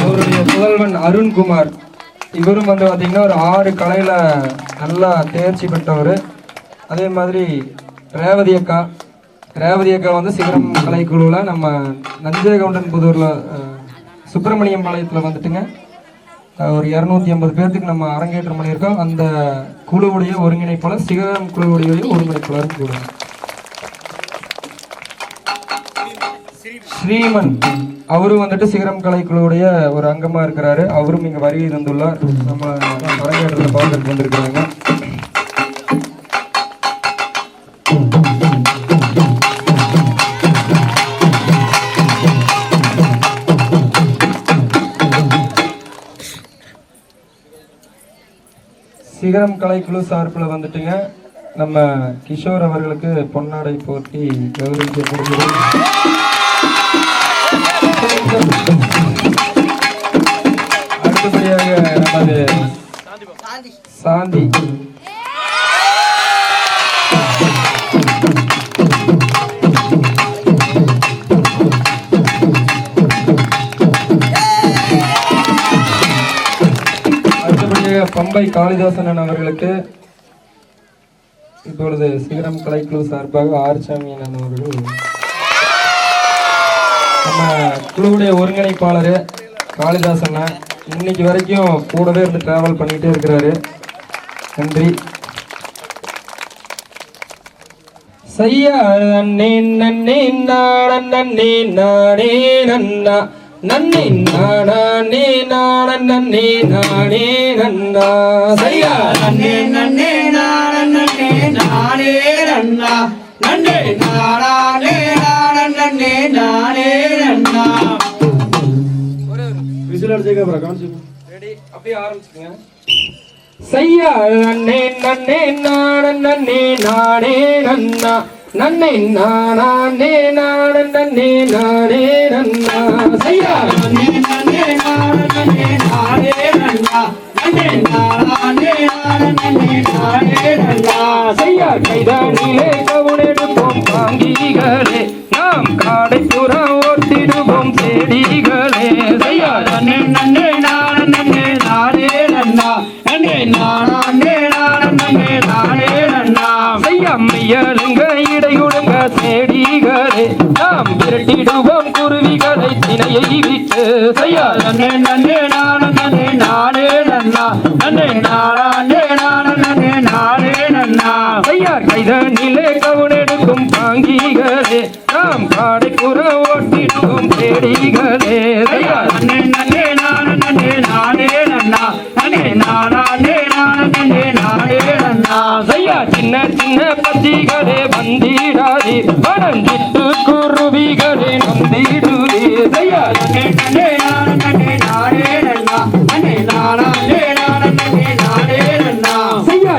அவருடைய புதல்வன் அருண்குமார். இவரும் வந்து பார்த்தீங்கன்னா ஒரு ஆறு கலையில் நல்லா தேர்ச்சி பெற்றவர். அதே மாதிரி ரேவதி அக்கா. ரேவதி அக்கா வந்து சிகரம் கலைக்குழுவில் நம்ம நஞ்சகவுண்டன் புதூரில் சுப்பிரமணியம் பாளையத்தில் வந்துட்டுங்க. ஒரு இரநூத்தி ஐம்பது பேர்த்துக்கு நம்ம அரங்கேற்றம் பண்ணியிருக்கோம். அந்த குழுவுடைய ஒருங்கிணைப்பாளர் சிகரம் குழுவுடைய ஒருங்கிணைப்பாளர் கூட ஸ்ரீமன் அவரும் வந்துட்டு சிகரம் கலைக்குழுவுடைய ஒரு அங்கமா இருக்கிறாரு. அவரும் இங்க வருகை இருந்துள்ளார் நம்ம அரங்கேற்றத்தில் பார்த்துட்டு வந்திருக்கிறாங்க சிகரம் கலைக்குழு சார்பில் வந்துட்டுங்க. நம்ம கிஷோர் அவர்களுக்கு பொன்னாடை போட்டி கௌரவிக்கப்படுகிறோம். அடுத்தபடியாக நமது சாந்தி. அடுத்தபடியாக பம்பை காளிதாசன் அவர்களுக்கு இப்பொழுது சிகரம் கலைக்குழு சார்பாக ஆர்சாமி அண்ணன் அவர்கள் நம்ம குழுவுடைய ஒருங்கிணைப்பாளர் காளிதாஸ் காளிதாசன் இன்னைக்கு வரைக்கும் கூடவே இருந்து ட்ராவல் பண்ணிகிட்டே இருக்கிறாரு. நன்றி. செய்யா நன்னே நன்னே நாடன் நன்னே நாடே நன்னா. நன்னே நாடே நாடன் நன்னே நாடே நன்னா. செய்யா நன்னே நன்னே நாடன் நன்னே நானே நன்னா. நன்னே நாடானே விசில் அடிச்சதுக்கு அப்புறம் கவனிச்சுக்கோ ரெடி. அப்படியே ஆரம்பிச்சுக்கங்க. செய்யா நன்னே நன்னே நாடன் நன்னே நாடே நன்னா. நன்னே நாடானே நாடன் நன்னே நாடே நன்னா. செய்யா நன்னே நன்னே நாடன் நன்னே நானே நன்னா. நன்னே நாடானே நாடன் நன்னே நானே நன்னா. செய்யா கைதானிலே நன்னே இடையுடுங்க செடிகளே நாம் விரட்டிடுவோம் குருவிகளை திணையை விட்டு செய்யா நன்னே நன்னே நான் நானே குருவிகளே செய்யா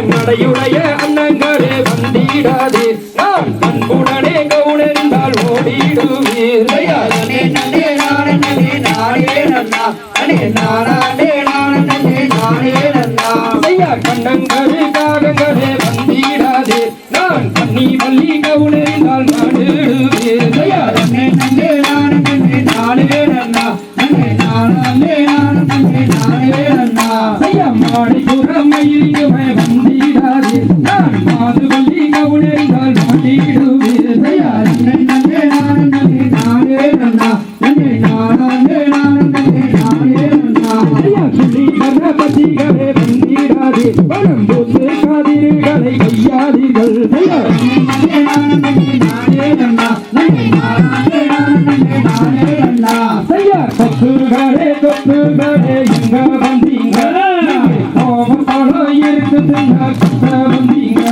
நடையுடைய அண்ணங்களே வந்திடாதே நான் அன்புடனே கவுனெறிந்தால் ஓடிடுவேன் நீ கண்ணி மல்லி கவுனெறிந்தால் நாடுடுவே செய்யா நன்னே நன்னே நாடன் நன்னே நானே நன்னா நன்னே நாடானே நாடன் நன்னே நானே நன்னா செய்யா மாடி புறமையிலுமே வந்திடாதே. நான் மாது மல்லி கவுனெறிந்தால் நாடிடுவே. செய்யா நன்னே நன்னா ஐயா, வந்திடாதே. போட்டு காதிரிகளை கையாதீர்கள் கொத்துகளே கொத்துகளே இங்க வந்தீங்க கோபம் இருக்குதுங்க வந்தீங்க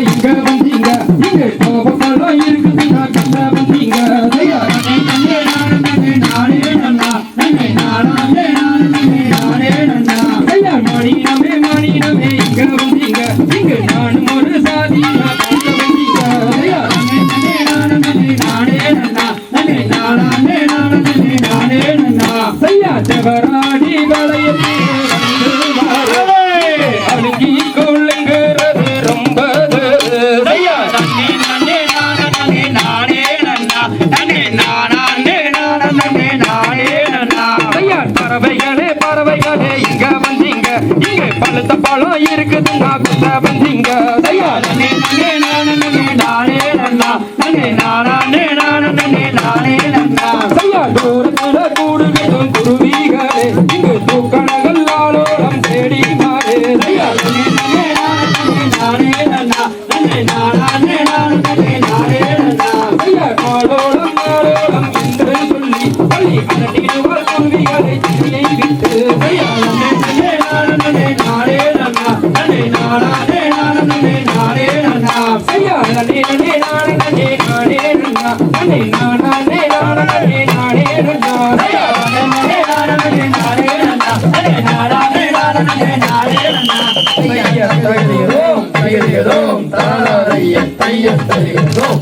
இங்க வந்தீங்க இங்க கோபத்தாலும் இருக்குது நான் கண்ட வந்தீங்க நானே நன்னா நானே நானே நானே நன்னா ஐயா மணி நமே வளையத்தில் பழுத்த பழம் இருக்குதுன்னா குத்த வந்தீங்க தூரத்துல கூடுகிறதும் குருவிகளே இங்கு தூக்கணங்கள் ஆலோரம் தேடி மாறே நானே தையதையதோம் தையதையதோம் தாராதைய தையத்தையதோம்